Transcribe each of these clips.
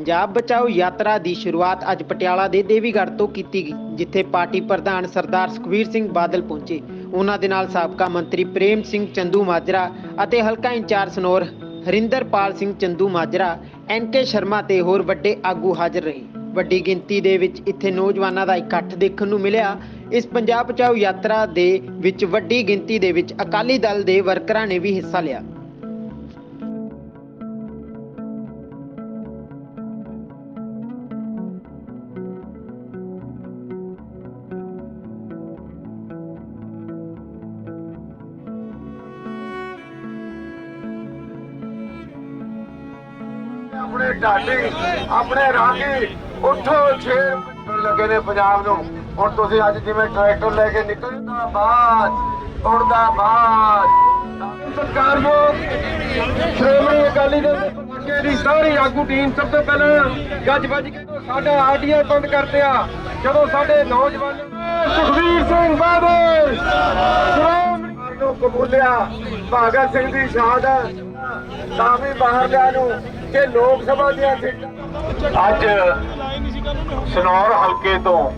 ਪੰਜਾਬ ਬਚਾਓ ਯਾਤਰਾ ਦੀ ਸ਼ੁਰੂਆਤ ਅੱਜ ਪਟਿਆਲਾ ਦੇ ਦੇਵੀਗੜ੍ਹ ਤੋਂ ਕੀਤੀ ਗਈ, ਜਿੱਥੇ ਪਾਰਟੀ ਪ੍ਰਧਾਨ ਸਰਦਾਰ ਸੁਖਬੀਰ ਸਿੰਘ ਬਾਦਲ ਪਹੁੰਚੇ। ਉਹਨਾਂ ਦੇ ਨਾਲ ਸਾਬਕਾ ਮੰਤਰੀ ਪ੍ਰੇਮ ਸਿੰਘ ਚੰਦੂ ਮਾਜਰਾ ਅਤੇ ਹਲਕਾ incharge Sanour Harinderpal Singh Chandu Majra N K Sharma ਤੇ ਹੋਰ ਵੱਡੇ ਆਗੂ ਹਾਜ਼ਰ ਰਹੇ। ਵੱਡੀ ਗਿਣਤੀ ਦੇ ਵਿੱਚ ਇੱਥੇ ਨੌਜਵਾਨਾਂ ਦਾ ਇਕੱਠ ਦੇਖਣ ਨੂੰ ਮਿਲਿਆ। ਇਸ ਪੰਜਾਬ ਬਚਾਓ ਯਾਤਰਾ ਦੇ ਵਿੱਚ ਵੱਡੀ ਗਿਣਤੀ ਦੇ ਵਿੱਚ ਅਕਾਲੀ ਦਲ ਦੇ ਵਰਕਰਾਂ ਨੇ ਵੀ ਹਿੱਸਾ ਲਿਆ। ਆਪਣੇ ਢਾਡੀ, ਆਪਣੇ ਰਾਗੀ ਉੱਠੋ ਛੇਰ ਲੱਗੇ ਨੇ ਪੰਜਾਬ ਨੂੰ। ਹੁਣ ਤੁਸੀਂ ਅੱਜ ਜਿਵੇਂ ਟਰੈਕਟਰ ਲੈ ਕੇ ਨਿਕਲਦਾ ਬਾਜ ਉੜਦਾ ਬਾਜ ਸਰਕਾਰਯੋਗ ਸ਼੍ਰੋਮਣੀ ਅਕਾਲੀ ਦਲ ਦੇ ਦੀ ਸਾਰੀ ਆਗੂ ਟੀਮ ਸਭ ਤੋਂ ਪਹਿਲਾਂ ਗੱਜ ਵੱਜ ਕੇ ਸਾਡਾ ਆਡੀਓ ਬੰਦ ਕਰਦੇ ਆ ਜਦੋਂ ਸਾਡੇ ਨੌਜਵਾਨ ਸੁਖਵੀਰ ਸਿੰਘ ਬਾਦਲ ਸ਼੍ਰੋਮਣੀ ਨੂੰ ਕਬੂਲਿਆ, ਭਗਤ ਸਿੰਘ ਦੀ ਸ਼ਹਾਦਤ, ਤਾਂ ਵੀ ਬਾਹਰ ਲਿਆ ਨੂੰ ਕਿ ਲੋਕ ਸਭਾ ਦੀਆਂ ਸੀਟਾਂ ਅੱਜ ਸਨੌਰ ਹਲਕੇ ਤੋਂ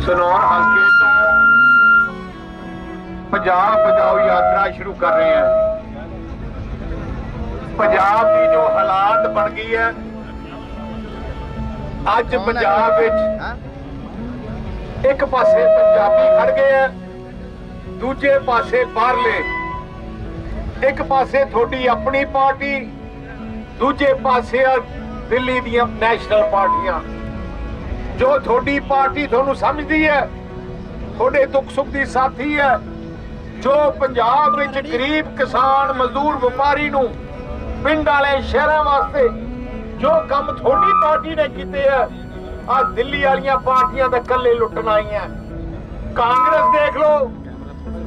ਸਨੌਰ ਹਲਕੇ ਤੋਂ ਪੰਜਾਬ ਬਚਾਓ ਯਾਤਰਾ ਸ਼ੁਰੂ ਕਰ ਰਹੇ ਹਾਂ ਪੰਜਾਬ ਦੀ ਜੋ ਹਾਲਾਤ ਬਣ ਗਈ ਹੈ ਅੱਜ ਪੰਜਾਬ ਵਿੱਚ ਇੱਕ ਪਾਸੇ ਪੰਜਾਬੀ ਖੜ ਗਏ ਆ ਦੂਜੇ ਪਾਸੇ ਬਾਹਰਲੇ। ਇੱਕ ਪਾਸੇ ਤੁਹਾਡੀ ਆਪਣੀ ਪਾਰਟੀ ਦੂਜੇ ਪਾਸੇ ਆ ਦਿੱਲੀ ਦੀਆਂ ਨੈਸ਼ਨਲ ਪਾਰਟੀਆਂ। ਜੋ ਤੁਹਾਡੀ ਪਾਰਟੀ ਤੁਹਾਨੂੰ ਸਮਝਦੀ ਹੈ, ਤੁਹਾਡੇ ਦੁੱਖ ਸੁੱਖ ਦੀ ਸਾਥੀ ਹੈ, ਜੋ ਪੰਜਾਬ ਵਿੱਚ ਗਰੀਬ ਕਿਸਾਨ ਮਜ਼ਦੂਰ ਵਪਾਰੀ ਨੂੰ ਪਿੰਡ ਵਾਲੇ ਸ਼ਹਿਰਾਂ ਵਾਸਤੇ ਜੋ ਕੰਮ ਤੁਹਾਡੀ ਪਾਰਟੀ ਨੇ ਕੀਤੇ ਆ ਆ ਦਿੱਲੀ ਵਾਲੀਆਂ ਪਾਰਟੀਆਂ ਦਾ ਕੱਲੇ ਲੁੱਟਣ ਆਈਆਂ ਕਾਂਗਰਸ ਦੇਖ ਲਓ,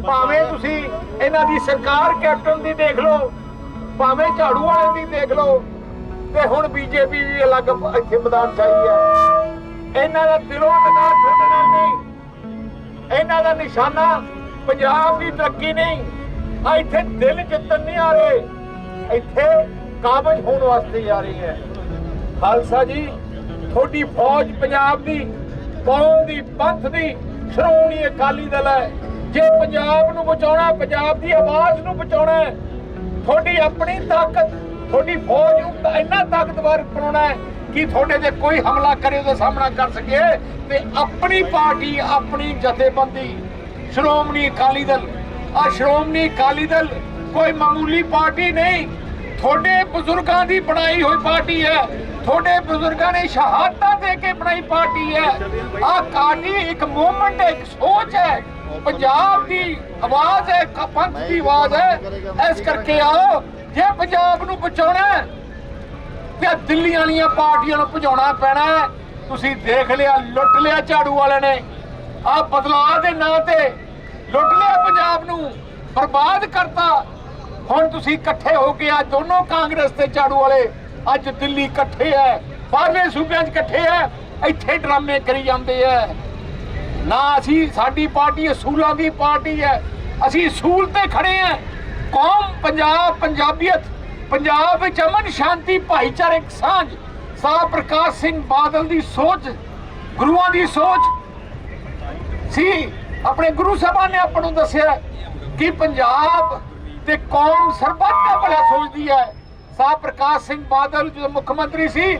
ਭਾਵੇਂ ਤੁਸੀਂ ਇਹਨਾਂ ਦੀ ਸਰਕਾਰ ਕੈਪਟਨ ਦੀ ਦੇਖ ਲਓ, ਭਾਵੇਂ ਝਾੜੂ ਵਾਲੇ ਦੀ ਦੇਖ ਲਓ ਤੇ ਹੁਣ ਬੀਜੇਪੀ ਵੀ ਅਲੱਗ ਇੱਥੇ ਮੈਦਾਨ ਚਾਹੀ ਹੈ। ਇਹਨਾਂ ਦਾ ਦਿਲੋਂ ਨਿਕਾਹ ਤੁਹਾਡੇ ਨਾਲ ਨਹੀਂ। ਇਹਨਾਂ ਦਾ ਨਿਸ਼ਾਨਾ ਪੰਜਾਬ ਦੀ ਤਰੱਕੀ ਨਹੀਂ। ਆ ਇੱਥੇ ਦਿਲ ਜਿੱਤਣ ਨਹੀਂ ਆ ਰਹੇ। ਇੱਥੇ ਕਾਬਜ ਹੋਣ ਵਾਸਤੇ ਆ ਰਹੀ ਹੈ। ਖਾਲਸਾ ਜੀ, ਤੁਹਾਡੀ ਫੌਜ ਪੰਜਾਬ ਦੀ, ਕੌਮ ਦੀ, ਪੰਥ ਦੀ, ਸ਼੍ਰੋਮਣੀ ਅਕਾਲੀ ਦਲ ਹੈ। ਜੇ ਪੰਜਾਬ ਨੂੰ ਬਚਾਉਣਾ ਪੰਜਾਬ ਦੀ ਆਵਾਜ਼ ਨੂੰ ਬਚਾਉਣਾ ਤੁਹਾਡੀ ਆਪਣੀ ਤਾਕਤ ਤੁਹਾਡੀ ਫੌਜ ਨੂੰ ਇੰਨਾ ਤਾਕਤਵਰ ਬਣਾਉਣਾ ਹੈ ਕਿ ਤੁਹਾਡੇ ਤੇ ਕੋਈ ਹਮਲਾ ਕਰੇ, ਉਹਦਾ ਸਾਹਮਣਾ ਕਰ ਸਕੇ ਤੇ ਆਪਣੀ ਪਾਰਟੀ, ਆਪਣੀ ਜਥੇਬੰਦੀ, ਸ਼੍ਰੋਮਣੀ ਅਕਾਲੀ ਦਲ ਆ ਸ਼੍ਰੋਮਣੀ ਅਕਾਲੀ ਦਲ ਕੋਈ ਮਾਮੂਲੀ ਪਾਰਟੀ ਨਹੀਂ। ਤੁਹਾਡੇ ਬਜ਼ੁਰਗਾਂ ਦੀ ਬਣਾਈ ਹੋਈ ਪਾਰਟੀ ਹੈ। ਤੁਹਾਡੇ ਬਜ਼ੁਰਗਾਂ ਨੇ ਸ਼ਹਾਦਤਾਂ ਦੇ ਕੇ ਬਣਾਈ ਪਾਰਟੀ ਹੈ। ਆ ਪਾਰਟੀ ਇੱਕ ਮੂਵਮੈਂਟ ਹੈ, ਇੱਕ ਸੋਚ ਹੈ। ਪੰਜਾਬ ਦੀ ਆਵਾਜ਼ ਹੈ ਪੰਥ ਦੀ ਆਵਾਜ਼ ਹੈ। ਇਸ ਕਰਕੇ ਆਓ, ਜੇ ਪੰਜਾਬ ਨੂੰ ਬਚਾਉਣਾ ਤੇ ਦਿੱਲੀ ਵਾਲੀਆਂ ਪਾਰਟੀਆਂ ਨੂੰ ਭਜਾਉਣਾ ਪੈਣਾ ਤੁਸੀਂ ਦੇਖ ਲਿਆ, ਲੁੱਟ ਲਿਆ ਝਾੜੂ ਵਾਲਿਆਂ ਨੇ। ਆ ਬਦਲਾਅ ਦੇ ਨਾਂ ਤੇ ਲੁੱਟ ਲਿਆ ਪੰਜਾਬ ਨੂੰ, ਬਰਬਾਦ ਕਰਤਾ। ਹੁਣ ਤੁਸੀਂ ਇਕੱਠੇ ਹੋ ਕੇ ਆ ਦੋਨੋਂ ਕਾਂਗਰਸ ਤੇ ਝਾੜੂ ਵਾਲੇ ਅੱਜ ਦਿੱਲੀ ਇਕੱਠੇ ਐ ਬਾਹਰਲੇ ਸੂਬਿਆਂ 'ਚ ਇਕੱਠੇ ਐ ਇੱਥੇ ਡਰਾਮੇ ਕਰੀ ਜਾਂਦੇ ਐ ਨਾ ਅਸੀਂ ਸਾਡੀ ਪਾਰਟੀ ਅਸੂਲਾਂ ਦੀ ਪਾਰਟੀ ਹੈ। ਅਸੀਂ ਅਸੂਲ ਤੇ ਖੜੇ ਹਾਂ। ਕੌਮ ਪੰਜਾਬ, ਪੰਜਾਬੀਅਤ, ਪੰਜਾਬ ਵਿੱਚ ਅਮਨ ਸ਼ਾਂਤੀ ਭਾਈਚਾਰਕ ਸਾਂਝ। ਸਾਹ ਪ੍ਰਕਾਸ਼ ਸਿੰਘ ਬਾਦਲ ਦੀ ਸੋਚ, ਗੁਰੂਆਂ ਦੀ ਸੋਚ। ਸੀ, ਆਪਣੇ ਗੁਰੂ ਸਾਹਿਬਾਨ ਨੇ ਆਪਾਂ ਨੂੰ ਦੱਸਿਆ ਕਿ ਪੰਜਾਬ ਤੇ ਕੌਮ ਸਰਬੱਤ ਦਾ ਭਲਾ ਸੋਚਦੀ ਹੈ। ਸਾਹ ਪ੍ਰਕਾਸ਼ ਸਿੰਘ ਬਾਦਲ ਜਦੋਂ ਮੁੱਖ ਮੰਤਰੀ ਸੀ,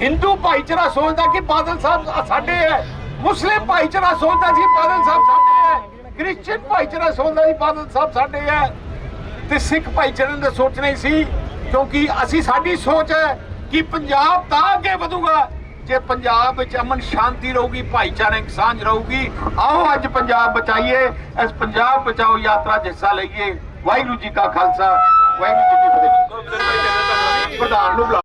ਹਿੰਦੂ ਭਾਈਚਾਰਾ ਸੋਚਦਾ ਕਿ ਬਾਦਲ ਸਾਹਿਬ ਸਾਡੇ ਹੈ। ਮੁਸਲਿਮ ਭਾਈਚਾਰਾ ਸੋਚਦਾ ਸੀ ਬਾਦਲ ਸਾਹਿਬ ਸਾਡੇ ਹੈ। ਕ੍ਰਿਸਚੀਅਨ ਭਾਈਚਾਰਾ ਸੋਚਦਾ ਸੀ ਬਾਦਲ ਸਾਹਿਬ ਸਾਡੇ ਹੈ। ਤੇ ਸਿੱਖ ਭਾਈਚਾਰੇ ਨੇ ਸੋਚਣਾ ਹੀ ਸੀ ਕਿਉਂਕਿ ਅਸੀਂ ਸਾਡੀ ਸੋਚ ਹੈ ਕਿ ਪੰਜਾਬ ਤਾਂ ਅੱਗੇ ਵਧੂਗਾ। ਜੇ ਪੰਜਾਬ ਵਿੱਚ ਅਮਨ ਸ਼ਾਂਤੀ ਰਹੂਗੀ ਭਾਈਚਾਰਕ ਸਾਂਝ ਰਹੂਗੀ ਆਓ ਅੱਜ ਪੰਜਾਬ ਬਚਾਈਏ ਇਸ ਪੰਜਾਬ ਬਚਾਓ ਯਾਤਰਾ 'ਚ ਹਿੱਸਾ ਲਈਏ। ਵਾਹਿਗੁਰੂ ਜੀ ਕਾ ਖਾਲਸਾ ਵਾਹਿਗੁਰੂ ਜੀ ਕੀ ਫਤਿਹ। ਪ੍ਰਧਾਨ ਨੂੰ